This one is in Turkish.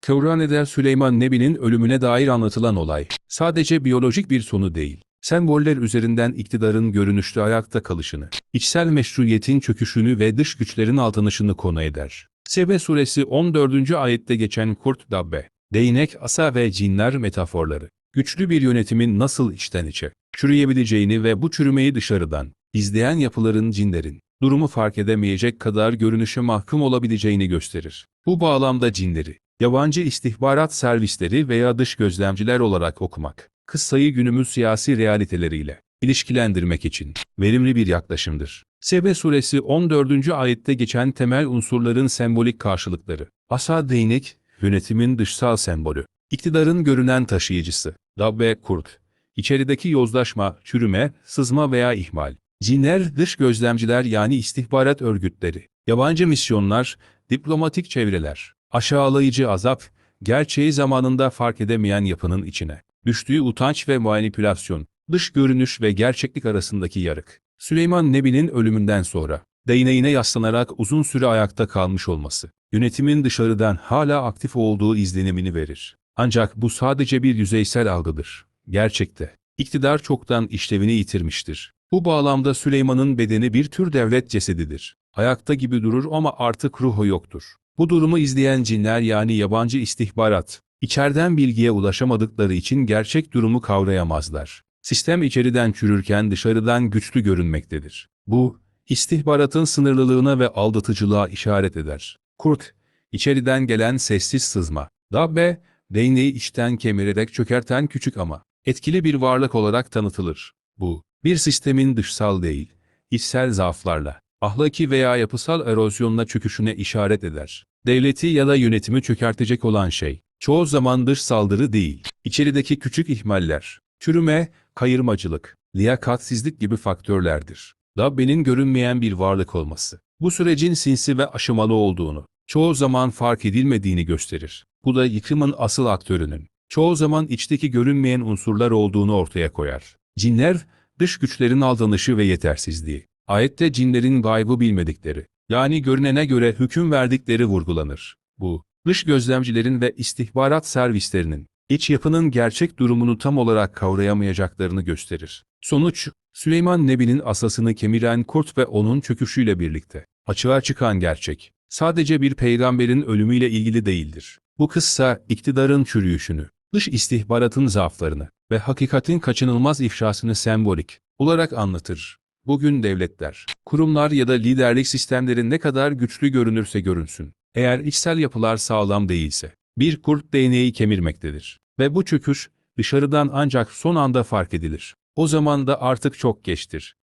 Kıvrane'de Süleyman Nebi'nin ölümüne dair anlatılan olay, sadece biyolojik bir sonu değil, semboller üzerinden iktidarın görünüşte ayakta kalışını, içsel meşruiyetin çöküşünü ve dış güçlerin altanışını konu eder. Sebe suresi 14. ayette geçen kurt dabbe, değnek, asa ve cinler metaforları, güçlü bir yönetimin nasıl içten içe, çürüyebileceğini ve bu çürümeyi dışarıdan, izleyen yapıların cinlerin, durumu fark edemeyecek kadar görünüşe mahkum olabileceğini gösterir. Bu bağlamda cinleri, yabancı istihbarat servisleri veya dış gözlemciler olarak okumak, kıssayı günümüz siyasi realiteleriyle ilişkilendirmek için verimli bir yaklaşımdır. Sebe suresi 14. ayette geçen temel unsurların sembolik karşılıkları. Asa değnek, yönetimin dışsal sembolü. İktidarın görünen taşıyıcısı. Dabbe kurt. İçerideki yozlaşma, çürüme, sızma veya ihmal. Cinler dış gözlemciler yani istihbarat örgütleri. Yabancı misyonlar, diplomatik çevreler. Aşağılayıcı azap, gerçeği zamanında fark edemeyen yapının içine. Düştüğü utanç ve manipülasyon, dış görünüş ve gerçeklik arasındaki yarık. Süleyman Nebi'nin ölümünden sonra, değneğine yaslanarak uzun süre ayakta kalmış olması, yönetimin dışarıdan hala aktif olduğu izlenimini verir. Ancak bu sadece bir yüzeysel algıdır. Gerçekte, iktidar çoktan işlevini yitirmiştir. Bu bağlamda Süleyman'ın bedeni bir tür devlet cesedidir. Ayakta gibi durur ama artık ruhu yoktur. Bu durumu izleyen cinler yani yabancı istihbarat, içeriden bilgiye ulaşamadıkları için gerçek durumu kavrayamazlar. Sistem içeriden çürürken dışarıdan güçlü görünmektedir. Bu, istihbaratın sınırlılığına ve aldatıcılığa işaret eder. Kurt, içeriden gelen sessiz sızma. Dabbe, değneği içten kemirerek çökerten küçük ama etkili bir varlık olarak tanıtılır. Bu, bir sistemin dışsal değil, içsel zaaflarla, ahlaki veya yapısal erozyonla çöküşüne işaret eder. Devleti ya da yönetimi çökertecek olan şey, çoğu zaman dış saldırı değil, içerideki küçük ihmaller, çürüme, kayırmacılık, liyakatsizlik gibi faktörlerdir. Dabbe'nin görünmeyen bir varlık olması, bu sürecin sinsi ve aşamalı olduğunu, çoğu zaman fark edilmediğini gösterir. Bu da yıkımın asıl aktörünün, çoğu zaman içteki görünmeyen unsurlar olduğunu ortaya koyar. Cinler, dış güçlerin aldanışı ve yetersizliği. Ayette cinlerin gaybı bilmedikleri, yani görünene göre hüküm verdikleri vurgulanır. Bu, dış gözlemcilerin ve istihbarat servislerinin, iç yapının gerçek durumunu tam olarak kavrayamayacaklarını gösterir. Sonuç, Süleyman Nebi'nin asasını kemiren kurt ve onun çöküşüyle birlikte, açığa çıkan gerçek, sadece bir peygamberin ölümüyle ilgili değildir. Bu kıssa, iktidarın çürüyüşünü, dış istihbaratın zaaflarını ve hakikatin kaçınılmaz ifşasını sembolik olarak anlatır. Bugün devletler, kurumlar ya da liderlik sistemleri ne kadar güçlü görünürse görünsün, eğer içsel yapılar sağlam değilse, bir kurt değneği kemirmektedir. Ve bu çöküş, dışarıdan ancak son anda fark edilir. O zaman da artık çok geçtir.